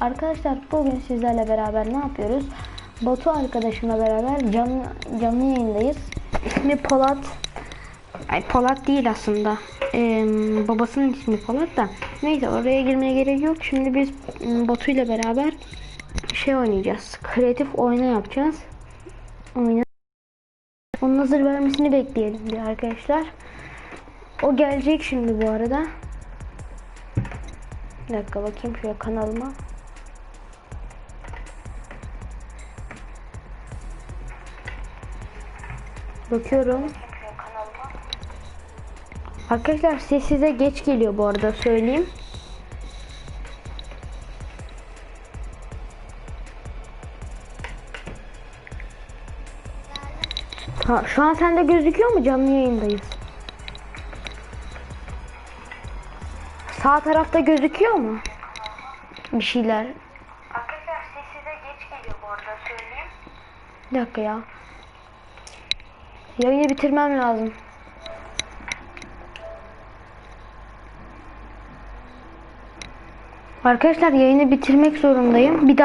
Arkadaşlar bugün sizlerle beraber ne yapıyoruz? Batu arkadaşımla beraber canlı, canlı yayındayız. İsmi Polat. Ay Polat değil aslında. Ee, babasının ismi Polat da. Neyse oraya girmeye gerek yok. Şimdi biz Batu ile beraber şey oynayacağız. Kreatif oyunu yapacağız. Oyna. Onun hazır vermesini bekleyelim diye arkadaşlar. O gelecek şimdi bu arada. Bir dakika bakayım şöyle kanalıma. Bakıyorum. Arkadaşlar ses size geç geliyor bu arada söyleyeyim. Ha, şu an sende gözüküyor mu? Canlı yayındayız. Sağ tarafta gözüküyor mu? Bir şeyler. Arkadaşlar ses size geç geliyor bu arada söyleyeyim. Bir dakika ya. Yayını bitirmem lazım. Arkadaşlar yayını bitirmek zorundayım. Bir daha